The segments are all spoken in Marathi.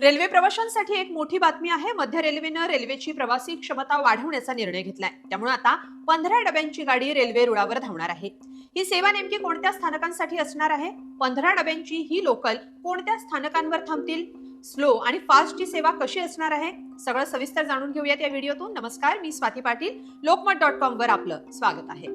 रेल्वे प्रवाशांसाठी एक मोठी बातमी आहे. मध्य रेल्वेनं रेल्वेची प्रवासी क्षमता वाढवण्याचा निर्णय घेतलाय. त्यामुळे आता पंधरा डब्यांची गाडी रेल्वे रुळावर धावणार आहे. ही सेवा नेमकी कोणत्या स्थानकांसाठी असणार आहे? पंधरा डब्यांची ही लोकल कोणत्या स्थानकांवर थांबतील? स्लो आणि फास्टची सेवा कशी असणार आहे? सगळं सविस्तर जाणून घेऊयात या व्हिडिओतून. नमस्कार मी स्वाती पाटील. लोकमत डॉट कॉम वर आपलं स्वागत आहे.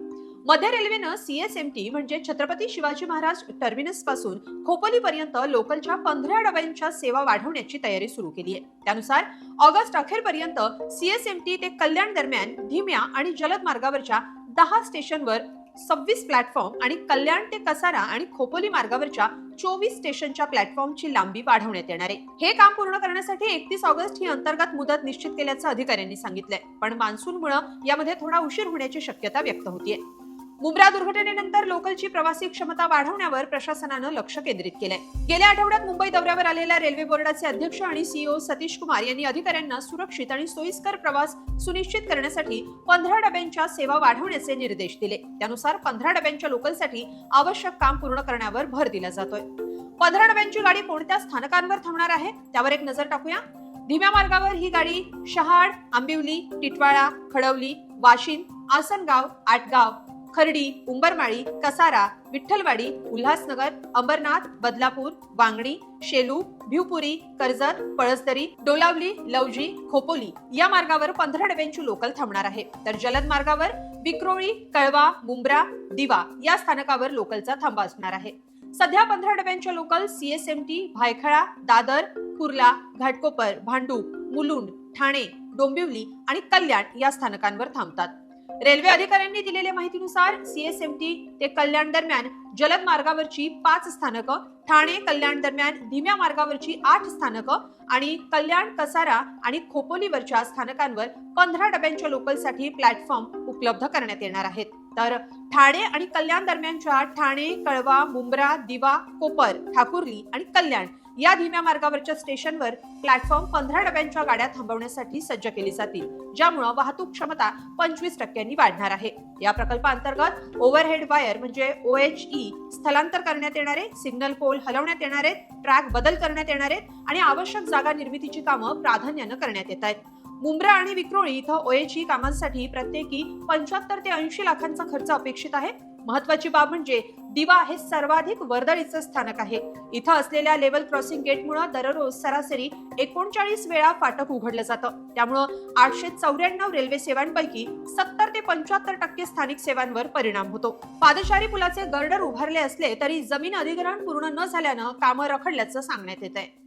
मध्य रेल्वेनं सीएसएमटी म्हणजे छत्रपती शिवाजी महाराज टर्मिनसपासून खोपोलीपर्यंत लोकलच्या पंधरा डब्यांच्या सेवा वाढवण्याची तयारी सुरू केली आहे. त्यानुसार ऑगस्ट अखेरपर्यंत सीएसएमटी ते कल्याण दरम्यान धीम्या आणि जलद मार्गावरच्या दहा स्टेशनवर सव्वीस प्लॅटफॉर्म आणि कल्याण ते कसारा आणि खोपोली मार्गावरच्या चोवीस स्टेशनच्या प्लॅटफॉर्मची लांबी वाढवण्यात येणार आहे. हे काम पूर्ण करण्यासाठी एकतीस ऑगस्ट ही अंतर्गत मुदत निश्चित केल्याचं अधिकाऱ्यांनी सांगितलंय. पण मान्सूनमुळे यामध्ये थोडा उशीर होण्याची शक्यता व्यक्त होतीये. मुंब्रा दुर्घटनेनंतर लोकलची प्रवासी क्षमता वाढवण्यावर प्रशासनानं लक्ष केंद्रित केलंय. गेल्या आठवड्यात मुंबई दौऱ्यावर आलेल्या रेल्वे बोर्डाचे अध्यक्ष आणि सीईओ सतीश कुमार यांनी अधिकाऱ्यांना सुरक्षित आणि सोयीस्कर प्रवास सुनिश्चित करण्यासाठी पंधरा डब्यांच्या सेवा वाढवण्याचे निर्देश दिले. त्यानुसार पंधरा डब्यांच्या लोकलसाठी आवश्यक काम पूर्ण करण्यावर भर दिला जातोय. पंधरा डब्यांची गाडी कोणत्या स्थानकांवर थांबणार आहे? त्यावर एक नजर टाकूया. धीम्या मार्गावर ही गाडी शहाड आंबिवली टिटवाळा खडवली वाशिन आसनगाव आटगाव खर्डी उंबरमाळी कसारा विठ्ठलवाडी उल्हासनगर अंबरनाथ बदलापूर वांगणी शेलू भिवपुरी कर्जत पळसदरी डोलावली लवजी खोपोली या मार्गावर पंधरा डब्यांची लोकल थांबणार आहे. तर जलद मार्गावर विक्रोळी कळवा मुंब्रा दिवा या स्थानकावर लोकलचा थांबा असणार आहे. सध्या पंधरा डब्यांच्या लोकल सीएसएमटी भायखळा दादर कुर्ला घाटकोपर भांडूप मुलुंड ठाणे डोंबिवली आणि कल्याण या स्थानकांवर थांबतात. रेल्वे अधिकाऱ्यांनी दिलेल्या माहितीनुसार सीएसएमटी ते कल्याण दरम्यान जलद मार्गावरची पाच स्थानकं ठाणे कल्याण दरम्यान धीम्या मार्गावरची आठ स्थानकं आणि कल्याण कसारा आणि खोपोलीवरच्या स्थानकांवर पंधरा डब्यांच्या लोकलसाठी प्लॅटफॉर्म उपलब्ध करण्यात येणार आहेत. तर ठाणे आणि कल्याण दरम्यानच्या ठाणे कळवा मुंब्रा दिवा कोपर ठाकुर्ली आणि कल्याण या धीम्या मार्गावरच्या स्टेशनवर प्लॅटफॉर्म पंधरा डब्यांच्या गाड्या थांबवण्यासाठी सज्ज केली जातील ज्यामुळे वाहतूक क्षमता पंचवीस टक्क्यांनी वाढणार आहे. या प्रकल्पांतर्गत ओव्हरहेड वायर म्हणजे ओ एच ई स्थलांतर करण्यात येणारे सिग्नल पोल हलवण्यात येणारे ट्रॅक बदल करण्यात येणारे आणि आवश्यक जागा निर्मितीची कामं प्राधान्यानं करण्यात येत आहेत. मुंब्रा आणि विक्रोळी इथं ओएचई कामांसाठी प्रत्येकी पंच्याहत्तर ते ऐंशी लाखांचा खर्च अपेक्षित आहे. महत्वाची बाब म्हणजे दिवा हे सर्वाधिक वर्दळीचं स्थानक आहे. इथं असलेल्या लेवल क्रॉसिंग गेटमुळे दररोज सरासरी एकोणचाळीस वेळा फाटक उघडलं जातं. त्यामुळं आठशे चौऱ्याण्णव रेल्वे सेवांपैकी सत्तर ते पंच्याहत्तर टक्के स्थानिक सेवांवर परिणाम होतो. पादचारी पुलाचे गर्डर उभारले असले तरी जमीन अधिग्रहण पूर्ण न झाल्यानं कामं रखडल्याचं सांगण्यात येत आहे